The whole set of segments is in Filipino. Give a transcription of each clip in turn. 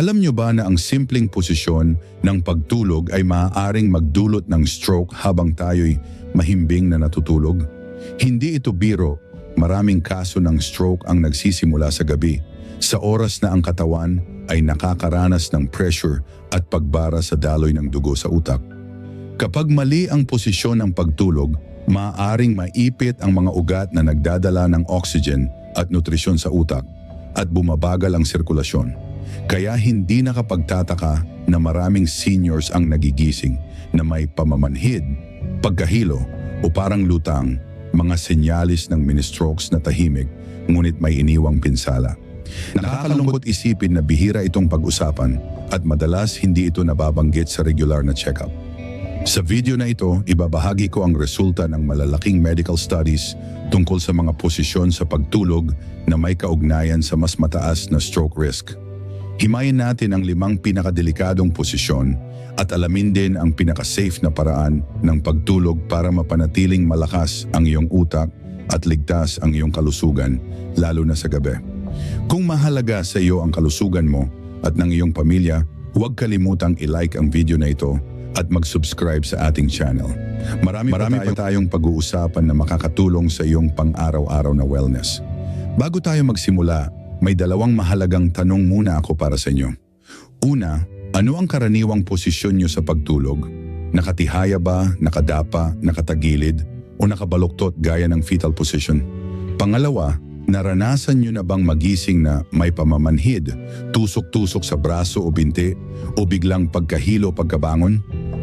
Alam nyo ba na ang simpleng posisyon ng pagtulog ay maaaring magdulot ng stroke habang tayo'y mahimbing na natutulog? Hindi ito biro. Maraming kaso ng stroke ang nagsisimula sa gabi, sa oras na ang katawan ay nakakaranas ng pressure at pagbara sa daloy ng dugo sa utak. Kapag mali ang posisyon ng pagtulog, maaaring maipit ang mga ugat na nagdadala ng oxygen at nutrisyon sa utak at bumabagal ang sirkulasyon. Kaya hindi nakapagtataka na maraming seniors ang nagigising na may pamamanhid, pagkahilo o parang lutang, mga senyalis ng mini-strokes na tahimik ngunit may iniwang pinsala. Nakakalungkot isipin na bihira itong pag-usapan at madalas hindi ito nababanggit sa regular na check-up. Sa video na ito, ibabahagi ko ang resulta ng malalaking medical studies tungkol sa mga posisyon sa pagtulog na may kaugnayan sa mas mataas na stroke risk. Himayin natin ang limang pinakadelikadong posisyon at alamin din ang pinaka-safe na paraan ng pagtulog para mapanatiling malakas ang iyong utak at ligtas ang iyong kalusugan, lalo na sa gabi. Kung mahalaga sa iyo ang kalusugan mo at ng iyong pamilya, huwag kalimutang i-like ang video na ito at mag-subscribe sa ating channel. Marami, Marami pa, tayong pag-uusapan na makakatulong sa iyong pang-araw-araw na wellness. Bago tayo magsimula, may dalawang mahalagang tanong muna ako para sa inyo. Una, ano ang karaniwang posisyon niyo sa pagtulog? Nakatihaya ba, nakadapa, nakatagilid, o nakabaluktot gaya ng fetal position? Pangalawa, naranasan niyo na bang magising na may pamamanhid, tusok-tusok sa braso o binti, o biglang pagkahilo pagkabangon?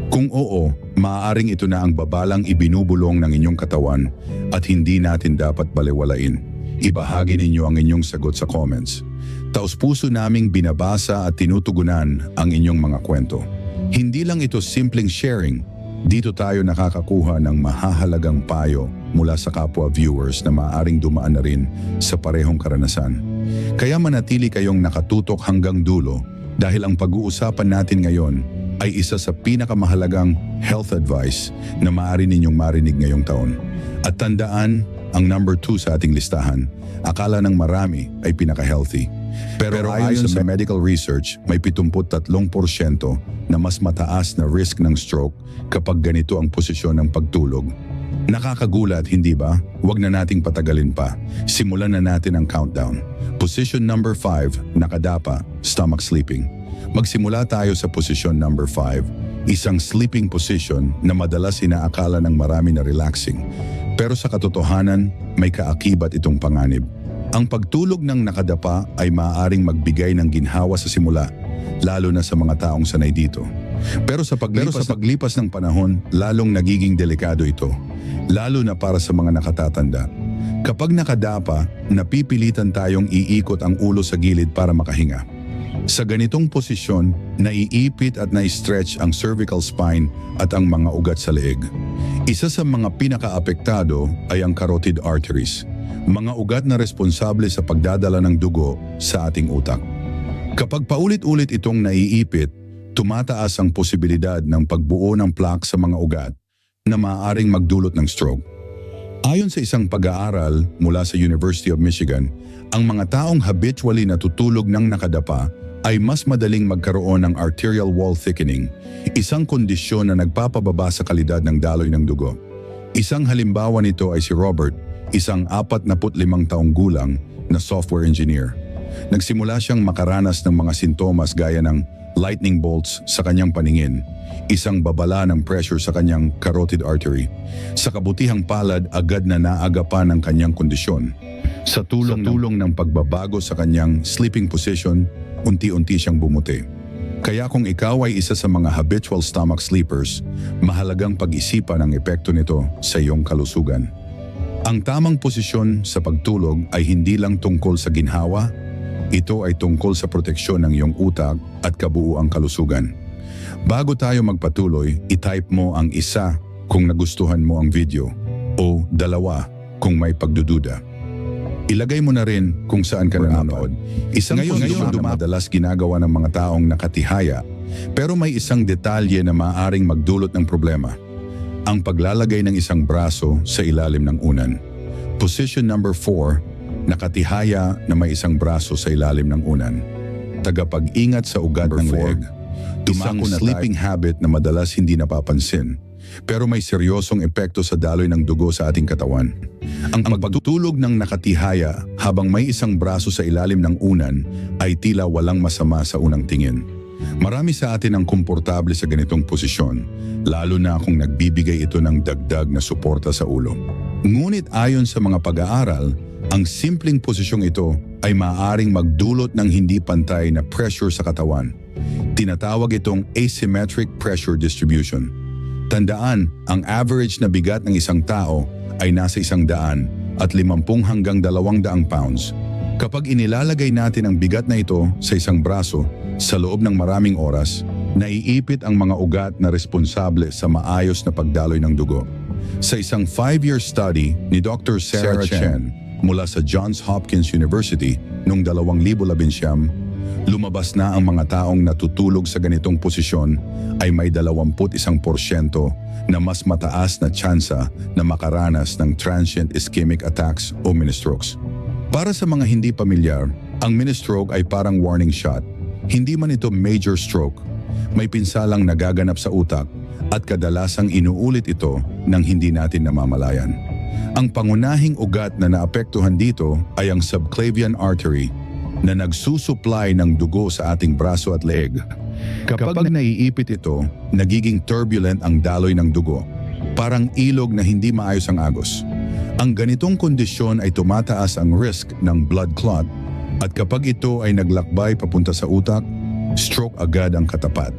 Kung oo, maaaring ito na ang babalang ibinubulong ng inyong katawan at hindi natin dapat balewalain. Ibahagi ninyo ang inyong sagot sa comments. Taos puso naming binabasa at tinutugunan ang inyong mga kwento. Hindi lang ito simpleng sharing, dito tayo nakakakuha ng mahahalagang payo mula sa kapwa viewers na maaaring dumaan na rin sa parehong karanasan. Kaya manatili kayong nakatutok hanggang dulo dahil ang pag-uusapan natin ngayon ay isa sa pinakamahalagang health advice na maaari ninyong marinig ngayong taon. At tandaan, ang number 2 sa ating listahan, akala ng marami ay pinaka-healthy. Pero, ayon, sa medical research, may 73% na mas mataas na risk ng stroke kapag ganito ang posisyon ng pagtulog. Nakakagulat, hindi ba? Huwag na nating patagalin pa. Simulan na natin ang countdown. Position number 5, nakadapa, stomach sleeping. Magsimula tayo sa posisyon number 5, isang sleeping position na madalas inaakala ng marami na relaxing. Pero sa katotohanan, may kaakibat itong panganib. Ang pagtulog ng nakadapa ay maaaring magbigay ng ginhawa sa simula, lalo na sa mga taong sanay dito. Pero sa paglipas, sa paglipas ng panahon, lalong nagiging delikado ito, lalo na para sa mga nakatatanda. Kapag nakadapa, napipilitan tayong iikot ang ulo sa gilid para makahinga. Sa ganitong posisyon, naiipit at na-stretch ang cervical spine at ang mga ugat sa leeg. Isa sa mga pinakaapektado ay ang carotid arteries, mga ugat na responsable sa pagdadala ng dugo sa ating utak. Kapag paulit-ulit itong naiipit, tumataas ang posibilidad ng pagbuo ng plaque sa mga ugat na maaaring magdulot ng stroke. Ayon sa isang pag-aaral mula sa University of Michigan, ang mga taong habitually natutulog ng nakadapa ay mas madaling magkaroon ng arterial wall thickening, isang kondisyon na nagpapababa sa kalidad ng daloy ng dugo. Isang halimbawa nito ay si Robert, isang 45 taong gulang na software engineer. Nagsimula siyang makaranas ng mga sintomas gaya ng lightning bolts sa kanyang paningin, isang babala ng pressure sa kanyang carotid artery. Sa kabutihang palad, agad na naagapan ang kanyang kondisyon. Sa tulong, sa tulong ng pagbabago sa kanyang sleeping position, unti-unti siyang bumuti. Kaya kung ikaw ay isa sa mga habitual stomach sleepers, mahalagang pag-isipan ang epekto nito sa iyong kalusugan. Ang tamang posisyon sa pagtulog ay hindi lang tungkol sa ginhawa, ito ay tungkol sa proteksyon ng iyong utak at kabuuang kalusugan. Bago tayo magpatuloy, itype mo ang isa kung nagustuhan mo ang video o dalawa kung may pagdududa. Ilagay mo na rin kung saan ka nanonood. Isang ngayon, ngayon na madalas ginagawa ng mga taong nakatihaya, pero may isang detalye na maaring magdulot ng problema. Ang paglalagay ng isang braso sa ilalim ng unan. Position number 4, nakatihaya na may isang braso sa ilalim ng unan. tagapag-ingat sa ugat ng leeg. Isang sleeping habit na madalas hindi napapansin, pero may seryosong epekto sa daloy ng dugo sa ating katawan. Ang pagtutulog ng nakatihaya habang may isang braso sa ilalim ng unan ay tila walang masama sa unang tingin. Marami sa atin ang komportable sa ganitong posisyon, lalo na kung nagbibigay ito ng dagdag na suporta sa ulo. Ngunit ayon sa mga pag-aaral, ang simpleng posisyong ito ay maaaring magdulot ng hindi pantay na pressure sa katawan. Tinatawag itong asymmetric pressure distribution. Tandaan, ang average na bigat ng isang tao ay nasa isang daan at limampung hanggang dalawang daang pounds. Kapag inilalagay natin ang bigat na ito sa isang braso sa loob ng maraming oras, naiipit ang mga ugat na responsable sa maayos na pagdaloy ng dugo. Sa isang five-year study ni Dr. Sarah, Chen mula sa Johns Hopkins University noong 2011, lumabas na ang mga taong natutulog sa ganitong posisyon ay may 21% na mas mataas na tsansa na makaranas ng transient ischemic attacks o mini-strokes. Para sa mga hindi pamilyar, ang mini-stroke ay parang warning shot. Hindi man ito major stroke. May pinsalang nagaganap sa utak at kadalasang inuulit ito nang hindi natin namamalayan. Ang pangunahing ugat na naapektuhan dito ay ang subclavian artery na nagsusupply ng dugo sa ating braso at leeg. Kapag naiipit ito, nagiging turbulent ang daloy ng dugo, parang ilog na hindi maayos ang agos. Ang ganitong kondisyon ay tumataas ang risk ng blood clot at kapag ito ay naglakbay papunta sa utak, stroke agad ang katapat.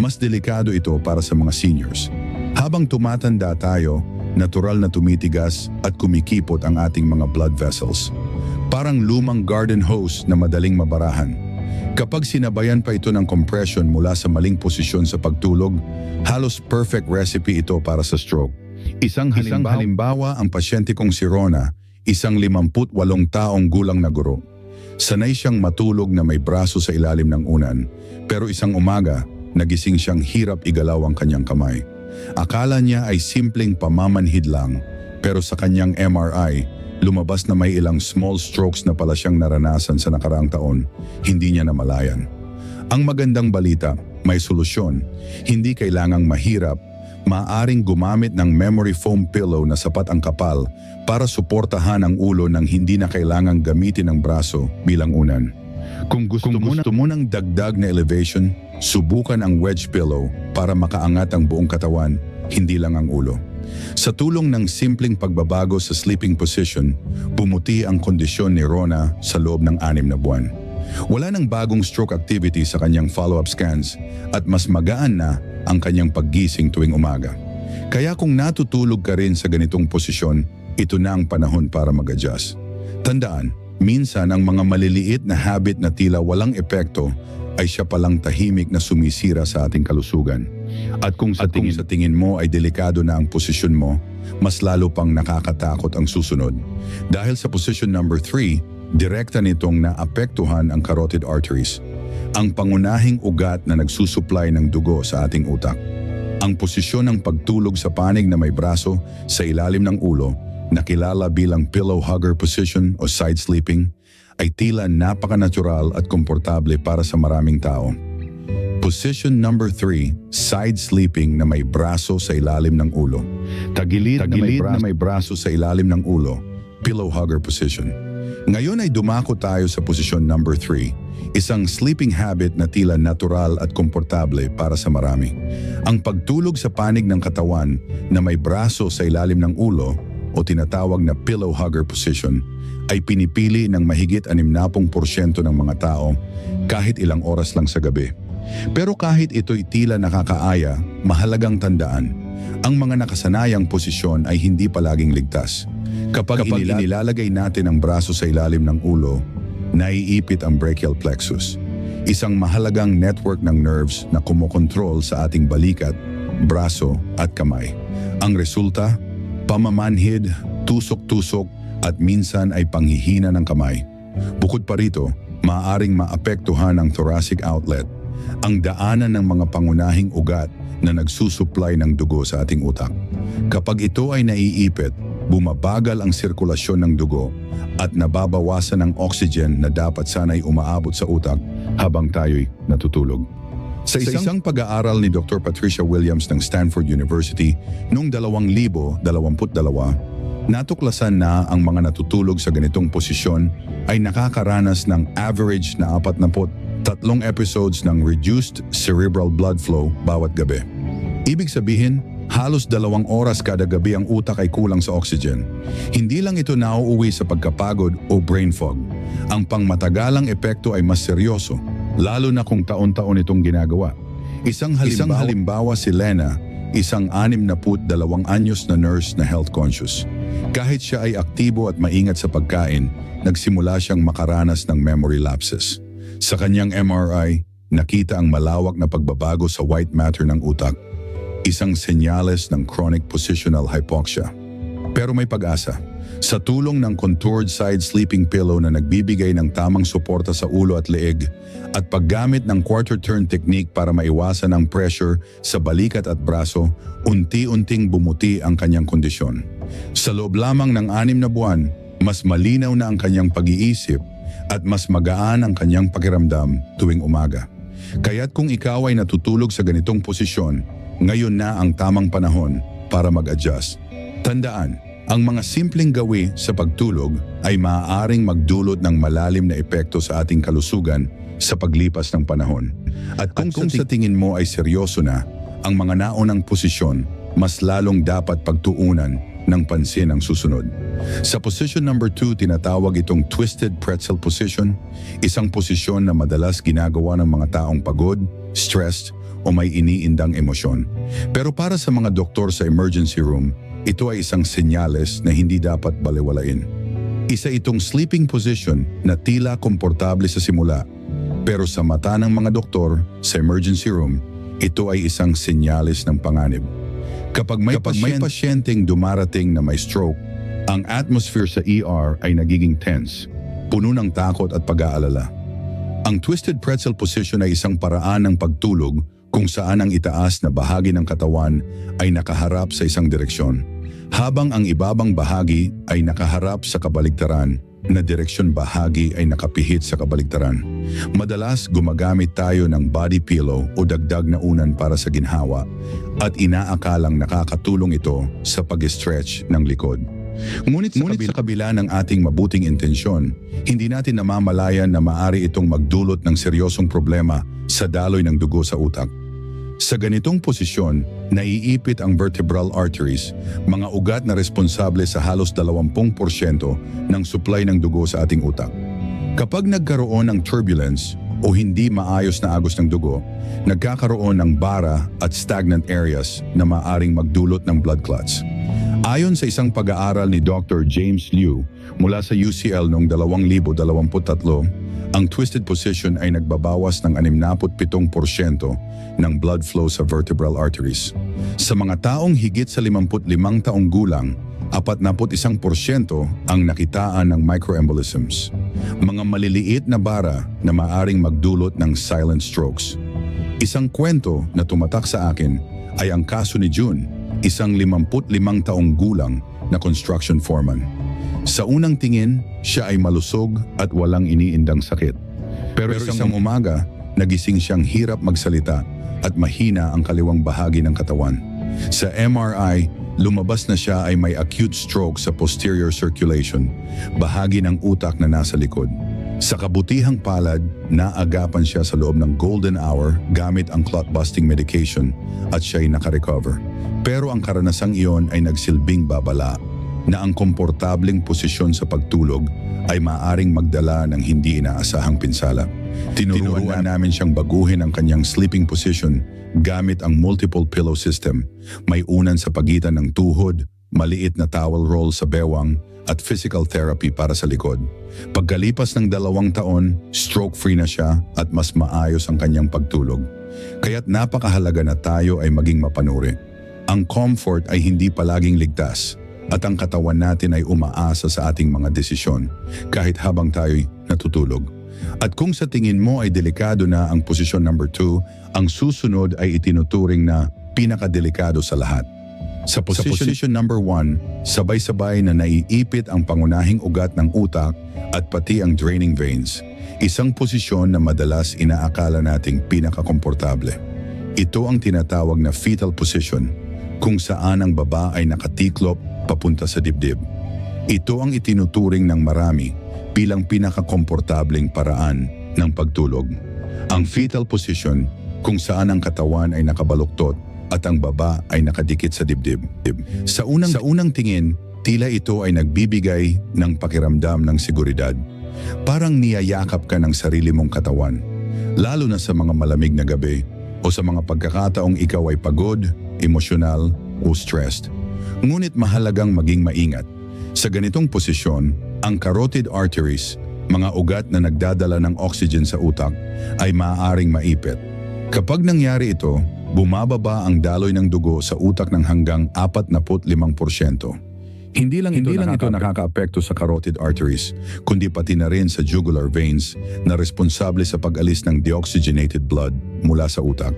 Mas delikado ito para sa mga seniors. Habang tumatanda tayo, natural na tumitigas at kumikipot ang ating mga blood vessels. Parang lumang garden hose na madaling mabarahan. Kapag sinabayan pa ito ng compression mula sa maling posisyon sa pagtulog, halos perfect recipe ito para sa stroke. Isang halimbawa, isang halimbawa ang pasyente kong si Rona, isang 58 taong gulang na guro. Sanay siyang matulog na may braso sa ilalim ng unan, pero isang umaga, nagising siyang hirap igalaw ang kanyang kamay. Akala niya ay simpleng pamamanhid lang, pero sa kanyang MRI, lumabas na may ilang small strokes na pala siyang naranasan sa nakaraang taon, hindi niya namalayan. Ang magandang balita, may solusyon. Hindi kailangang mahirap, maaring gumamit ng memory foam pillow na sapat ang kapal para suportahan ang ulo ng hindi na kailangang gamitin ang braso bilang unan. Kung gusto, mo, na, gusto mo ng dagdag na elevation, subukan ang wedge pillow para makaangat ang buong katawan, hindi lang ang ulo. Sa tulong ng simpleng pagbabago sa sleeping position, bumuti ang kondisyon ni Rona sa loob ng anim na buwan. Wala nang bagong stroke activity sa kanyang follow-up scans at mas magaan na ang kanyang paggising tuwing umaga. Kaya kung natutulog ka rin sa ganitong posisyon, ito na ang panahon para mag-adjust. Tandaan, minsan ang mga maliliit na habit na tila walang epekto ay siya palang tahimik na sumisira sa ating kalusugan. At kung sa, tingin, sa tingin mo ay delikado na ang posisyon mo, mas lalo pang nakakatakot ang susunod. Dahil sa position number 3, direkta nitong naapektuhan ang carotid arteries, ang pangunahing ugat na nagsusupply ng dugo sa ating utak. Ang posisyon ng pagtulog sa panig na may braso sa ilalim ng ulo, nakilala bilang pillow hugger position o side sleeping, ay tila napaka-natural at komportable para sa maraming tao. Position number 3, side sleeping na may braso sa ilalim ng ulo. Tagilid, Tagilid na, may braso, sa ilalim ng ulo, pillow hugger position. Ngayon ay dumako tayo sa posisyon number 3, isang sleeping habit na tila natural at komportable para sa marami. Ang pagtulog sa panig ng katawan na may braso sa ilalim ng ulo o tinatawag na pillow hugger position ay pinipili ng mahigit 60% ng mga tao kahit ilang oras lang sa gabi. Pero kahit ito'y tila nakakaaya, mahalagang tandaan, ang mga nakasanayang posisyon ay hindi palaging ligtas. Kapag, Kapag inila- inilalagay natin ang braso sa ilalim ng ulo, naiipit ang brachial plexus, isang mahalagang network ng nerves na kumokontrol sa ating balikat, braso at kamay. Ang resulta, pamamanhid, tusok-tusok at minsan ay panghihina ng kamay. Bukod pa rito, maaaring maapektuhan ang thoracic outlet ang daanan ng mga pangunahing ugat na nagsusupply ng dugo sa ating utak. Kapag ito ay naiipit, bumabagal ang sirkulasyon ng dugo at nababawasan ang oxygen na dapat sana'y umaabot sa utak habang tayo'y natutulog. Sa isang, pag-aaral ni Dr. Patricia Williams ng Stanford University noong 2022, natuklasan na ang mga natutulog sa ganitong posisyon ay nakakaranas ng average na 43 episodes ng reduced cerebral blood flow bawat gabi. Ibig sabihin, halos dalawang oras kada gabi ang utak ay kulang sa oxygen. Hindi lang ito nauuwi sa pagkapagod o brain fog. Ang pangmatagalang epekto ay mas seryoso, lalo na kung taon-taon itong ginagawa. Isang halimbawa, isang halimbawa si Lena, isang anim na put dalawang anyos na nurse na health conscious. Kahit siya ay aktibo at maingat sa pagkain, nagsimula siyang makaranas ng memory lapses. Sa kanyang MRI, nakita ang malawak na pagbabago sa white matter ng utak, isang senyales ng chronic positional hypoxia. Pero may pag-asa. Sa tulong ng contoured side sleeping pillow na nagbibigay ng tamang suporta sa ulo at leeg at paggamit ng quarter turn technique para maiwasan ang pressure sa balikat at braso, unti-unting bumuti ang kanyang kondisyon. Sa loob lamang ng anim na buwan, mas malinaw na ang kanyang pag-iisip at mas magaan ang kanyang pakiramdam tuwing umaga. Kaya't kung ikaw ay natutulog sa ganitong posisyon, ngayon na ang tamang panahon para mag-adjust. Tandaan, ang mga simpleng gawi sa pagtulog ay maaaring magdulot ng malalim na epekto sa ating kalusugan sa paglipas ng panahon. At kung, kung sa tingin mo ay seryoso na, ang mga naunang posisyon, mas lalong dapat pagtuunan ng pansin ang susunod. Sa position number 2, tinatawag itong twisted pretzel position, isang posisyon na madalas ginagawa ng mga taong pagod, stressed, o may iniindang emosyon. Pero para sa mga doktor sa emergency room, ito ay isang senyales na hindi dapat balewalain. Isa itong sleeping position na tila komportable sa simula, pero sa mata ng mga doktor sa emergency room, ito ay isang senyales ng panganib. Kapag may, Kapag may pasyenteng dumarating na may stroke, ang atmosphere sa ER ay nagiging tense, puno ng takot at pag-aalala. Ang twisted pretzel position ay isang paraan ng pagtulog kung saan ang itaas na bahagi ng katawan ay nakaharap sa isang direksyon, habang ang ibabang bahagi ay nakaharap sa kabaligtaran na direksyon bahagi ay nakapihit sa kabaligtaran. Madalas gumagamit tayo ng body pillow o dagdag na unan para sa ginhawa at inaakalang nakakatulong ito sa pag-stretch ng likod. Ngunit sa, Ngunit kabila, sa kabila ng ating mabuting intensyon, hindi natin namamalayan na maari itong magdulot ng seryosong problema sa daloy ng dugo sa utak. Sa ganitong posisyon, naiipit ang vertebral arteries, mga ugat na responsable sa halos 20% ng supply ng dugo sa ating utak. Kapag nagkaroon ng turbulence o hindi maayos na agos ng dugo, nagkakaroon ng bara at stagnant areas na maaring magdulot ng blood clots. Ayon sa isang pag-aaral ni Dr. James Liu mula sa UCL noong 2023, ang twisted position ay nagbabawas ng 67% ng blood flow sa vertebral arteries. Sa mga taong higit sa 55 taong gulang, 41% ang nakitaan ng microembolisms, mga maliliit na bara na maaring magdulot ng silent strokes. Isang kwento na tumatak sa akin ay ang kaso ni June, isang 55 taong gulang na construction foreman. Sa unang tingin, siya ay malusog at walang iniindang sakit. Pero, Pero isang umaga, nagising siyang hirap magsalita at mahina ang kaliwang bahagi ng katawan. Sa MRI, lumabas na siya ay may acute stroke sa posterior circulation, bahagi ng utak na nasa likod. Sa kabutihang palad, naagapan siya sa loob ng golden hour gamit ang clot-busting medication at siya ay nakarecover. Pero ang karanasang iyon ay nagsilbing babala na ang komportabling posisyon sa pagtulog ay maaring magdala ng hindi inaasahang pinsala. Tinuruan namin siyang baguhin ang kanyang sleeping position gamit ang multiple pillow system. May unan sa pagitan ng tuhod, maliit na towel roll sa bewang, at physical therapy para sa likod. Pagkalipas ng dalawang taon, stroke-free na siya at mas maayos ang kanyang pagtulog. Kaya't napakahalaga na tayo ay maging mapanuri. Ang comfort ay hindi palaging ligtas at ang katawan natin ay umaasa sa ating mga desisyon kahit habang tayo'y natutulog. At kung sa tingin mo ay delikado na ang posisyon number 2, ang susunod ay itinuturing na pinakadelikado sa lahat. Sa position, number 1, sabay-sabay na naiipit ang pangunahing ugat ng utak at pati ang draining veins. Isang posisyon na madalas inaakala nating pinakakomportable. Ito ang tinatawag na fetal position, kung saan ang baba ay nakatiklop papunta sa dibdib. Ito ang itinuturing ng marami bilang pinakakomportableng paraan ng pagtulog. Ang fetal position, kung saan ang katawan ay nakabaluktot at ang baba ay nakadikit sa dibdib. Sa unang, sa unang tingin, tila ito ay nagbibigay ng pakiramdam ng seguridad. Parang niyayakap ka ng sarili mong katawan, lalo na sa mga malamig na gabi o sa mga pagkakataong ikaw ay pagod, emosyonal o stressed. Ngunit mahalagang maging maingat. Sa ganitong posisyon, ang carotid arteries, mga ugat na nagdadala ng oxygen sa utak, ay maaaring maipit. Kapag nangyari ito, bumababa ang daloy ng dugo sa utak ng hanggang 45%. Hindi lang, Hindi lang ito nakakaapekto sa carotid arteries, kundi pati na rin sa jugular veins na responsable sa pag-alis ng deoxygenated blood mula sa utak.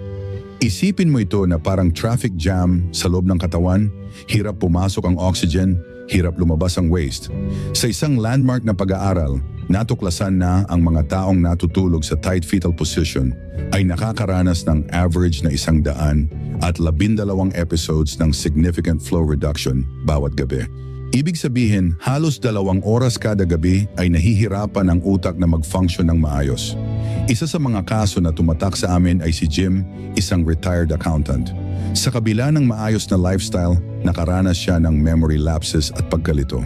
Isipin mo ito na parang traffic jam sa loob ng katawan, hirap pumasok ang oxygen, hirap lumabas ang waste. Sa isang landmark na pag-aaral, natuklasan na ang mga taong natutulog sa tight fetal position ay nakakaranas ng average na isang daan at labindalawang episodes ng significant flow reduction bawat gabi. Ibig sabihin, halos dalawang oras kada gabi ay nahihirapan ang utak na mag-function ng maayos. Isa sa mga kaso na tumatak sa amin ay si Jim, isang retired accountant. Sa kabila ng maayos na lifestyle, nakaranas siya ng memory lapses at pagkalito.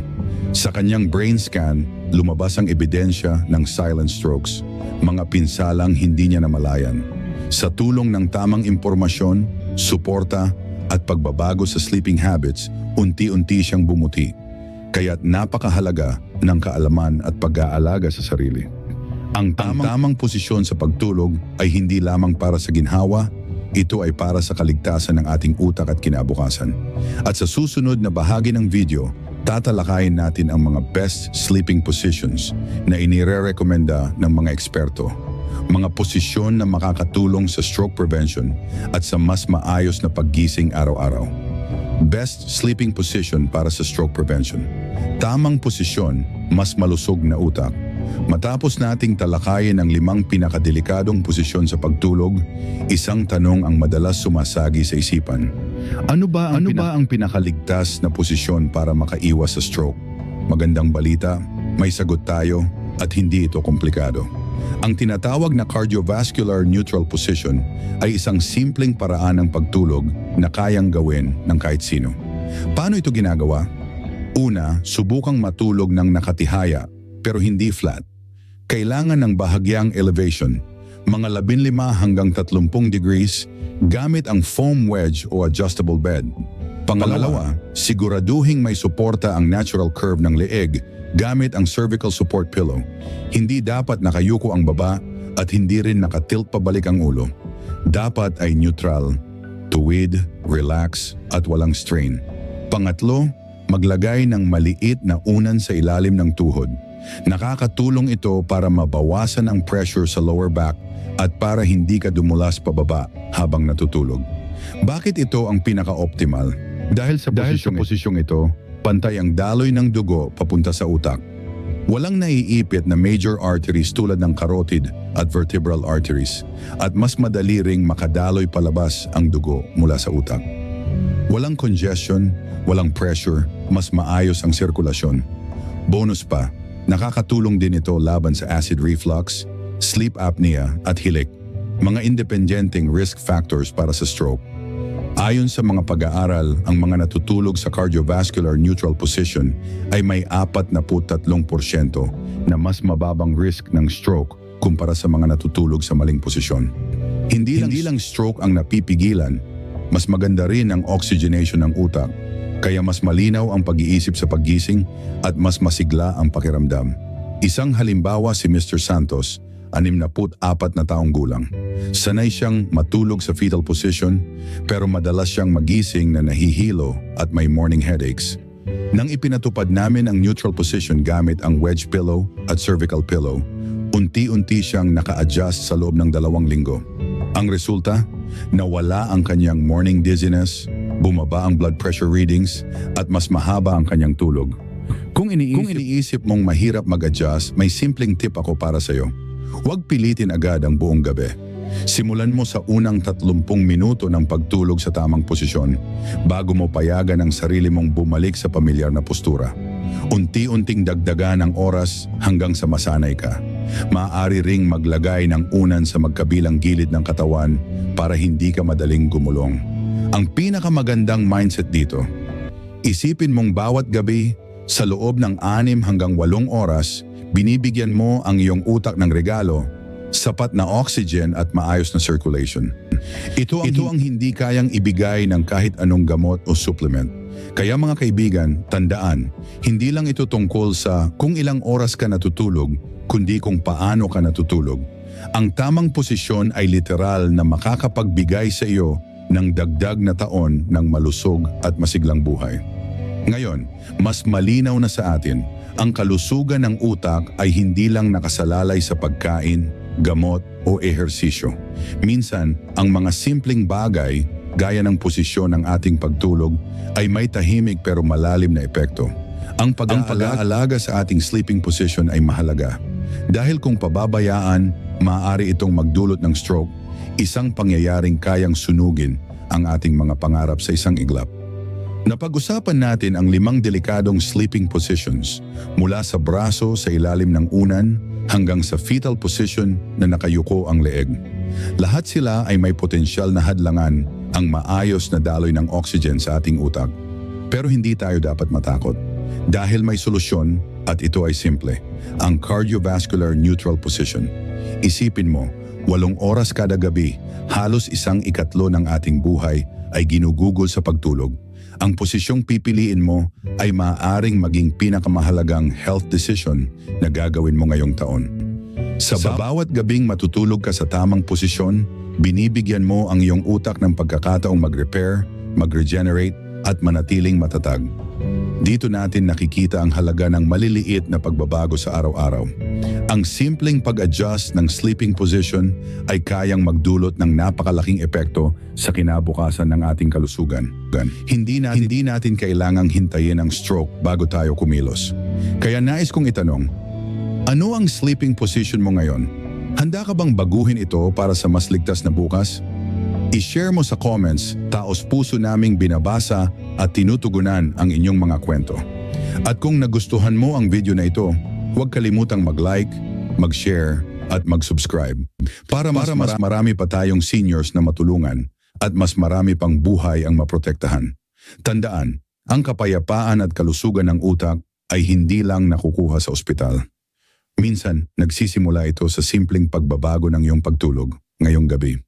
Sa kanyang brain scan, lumabas ang ebidensya ng silent strokes, mga pinsalang hindi niya namalayan. Sa tulong ng tamang impormasyon, suporta at pagbabago sa sleeping habits, unti-unti siyang bumuti. Kaya't napakahalaga ng kaalaman at pag-aalaga sa sarili. Ang tamang, tamang posisyon sa pagtulog ay hindi lamang para sa ginhawa, ito ay para sa kaligtasan ng ating utak at kinabukasan. At sa susunod na bahagi ng video, tatalakayin natin ang mga best sleeping positions na inire-recommenda ng mga eksperto. Mga posisyon na makakatulong sa stroke prevention at sa mas maayos na paggising araw-araw. Best sleeping position para sa stroke prevention. Tamang posisyon, mas malusog na utak. Matapos nating talakayin ang limang pinakadelikadong posisyon sa pagtulog, isang tanong ang madalas sumasagi sa isipan. Ano ba ang, ano ba ang pinakaligtas na posisyon para makaiwas sa stroke? Magandang balita, may sagot tayo at hindi ito komplikado. Ang tinatawag na cardiovascular neutral position ay isang simpleng paraan ng pagtulog na kayang gawin ng kahit sino. Paano ito ginagawa? Una, subukang matulog ng nakatihaya pero hindi flat. Kailangan ng bahagyang elevation, mga 15 hanggang 30 degrees gamit ang foam wedge o adjustable bed. Pangalawa, siguraduhing may suporta ang natural curve ng leeg gamit ang cervical support pillow. Hindi dapat nakayuko ang baba at hindi rin nakatilt pabalik ang ulo. Dapat ay neutral, tuwid, relax at walang strain. Pangatlo, maglagay ng maliit na unan sa ilalim ng tuhod. Nakakatulong ito para mabawasan ang pressure sa lower back at para hindi ka dumulas pababa habang natutulog. Bakit ito ang pinaka-optimal? Dahil sa Dahil sa posisyong ito, pantay ang daloy ng dugo papunta sa utak. Walang naiipit na major arteries tulad ng carotid at vertebral arteries at mas madali ring makadaloy palabas ang dugo mula sa utak. Walang congestion, walang pressure, mas maayos ang sirkulasyon. Bonus pa, nakakatulong din ito laban sa acid reflux, sleep apnea at hilik, mga independenteng risk factors para sa stroke. Ayon sa mga pag-aaral, ang mga natutulog sa cardiovascular neutral position ay may 43% na mas mababang risk ng stroke kumpara sa mga natutulog sa maling posisyon. Hindi lang, Hindi lang stroke ang napipigilan, mas maganda rin ang oxygenation ng utak, kaya mas malinaw ang pag-iisip sa paggising at mas masigla ang pakiramdam. Isang halimbawa si Mr. Santos, 64 na taong gulang. Sanay siyang matulog sa fetal position pero madalas siyang magising na nahihilo at may morning headaches. Nang ipinatupad namin ang neutral position gamit ang wedge pillow at cervical pillow, unti-unti siyang naka-adjust sa loob ng dalawang linggo. Ang resulta, nawala ang kanyang morning dizziness, bumaba ang blood pressure readings, at mas mahaba ang kanyang tulog. Kung iniisip, Kung iniisip mong mahirap mag-adjust, may simpleng tip ako para sa'yo. Huwag pilitin agad ang buong gabi. Simulan mo sa unang 30 minuto ng pagtulog sa tamang posisyon bago mo payagan ang sarili mong bumalik sa pamilyar na postura. Unti-unting dagdagan ang oras hanggang sa masanay ka. Maaari ring maglagay ng unan sa magkabilang gilid ng katawan para hindi ka madaling gumulong. Ang pinakamagandang mindset dito, isipin mong bawat gabi sa loob ng anim hanggang walong oras, binibigyan mo ang iyong utak ng regalo, sapat na oxygen at maayos na circulation. Ito ang, ito ang hindi kayang ibigay ng kahit anong gamot o supplement. Kaya mga kaibigan, tandaan, hindi lang ito tungkol sa kung ilang oras ka natutulog, kundi kung paano ka natutulog. Ang tamang posisyon ay literal na makakapagbigay sa iyo ng dagdag na taon ng malusog at masiglang buhay. Ngayon, mas malinaw na sa atin, ang kalusugan ng utak ay hindi lang nakasalalay sa pagkain, gamot o ehersisyo. Minsan, ang mga simpleng bagay gaya ng posisyon ng ating pagtulog ay may tahimik pero malalim na epekto. Ang pag-aalaga sa ating sleeping position ay mahalaga dahil kung pababayaan, maaari itong magdulot ng stroke, isang pangyayaring kayang sunugin ang ating mga pangarap sa isang iglap. Napag-usapan natin ang limang delikadong sleeping positions mula sa braso sa ilalim ng unan hanggang sa fetal position na nakayuko ang leeg. Lahat sila ay may potensyal na hadlangan ang maayos na daloy ng oxygen sa ating utak. Pero hindi tayo dapat matakot dahil may solusyon at ito ay simple, ang cardiovascular neutral position. Isipin mo, walong oras kada gabi, halos isang ikatlo ng ating buhay ay ginugugol sa pagtulog. Ang posisyong pipiliin mo ay maaaring maging pinakamahalagang health decision na gagawin mo ngayong taon. Sa, sa bawat gabing matutulog ka sa tamang posisyon, binibigyan mo ang iyong utak ng pagkakataong mag-repair, mag-regenerate at manatiling matatag. Dito natin nakikita ang halaga ng maliliit na pagbabago sa araw-araw. Ang simpleng pag-adjust ng sleeping position ay kayang magdulot ng napakalaking epekto sa kinabukasan ng ating kalusugan. Hindi natin, hindi natin kailangang hintayin ang stroke bago tayo kumilos. Kaya nais kong itanong, ano ang sleeping position mo ngayon? Handa ka bang baguhin ito para sa mas ligtas na bukas? I-share mo sa comments, taos puso naming binabasa at tinutugunan ang inyong mga kwento. At kung nagustuhan mo ang video na ito, huwag kalimutang mag-like, mag-share at mag-subscribe para mas, para mas marami pa tayong seniors na matulungan at mas marami pang buhay ang maprotektahan. Tandaan, ang kapayapaan at kalusugan ng utak ay hindi lang nakukuha sa ospital. Minsan, nagsisimula ito sa simpleng pagbabago ng iyong pagtulog ngayong gabi.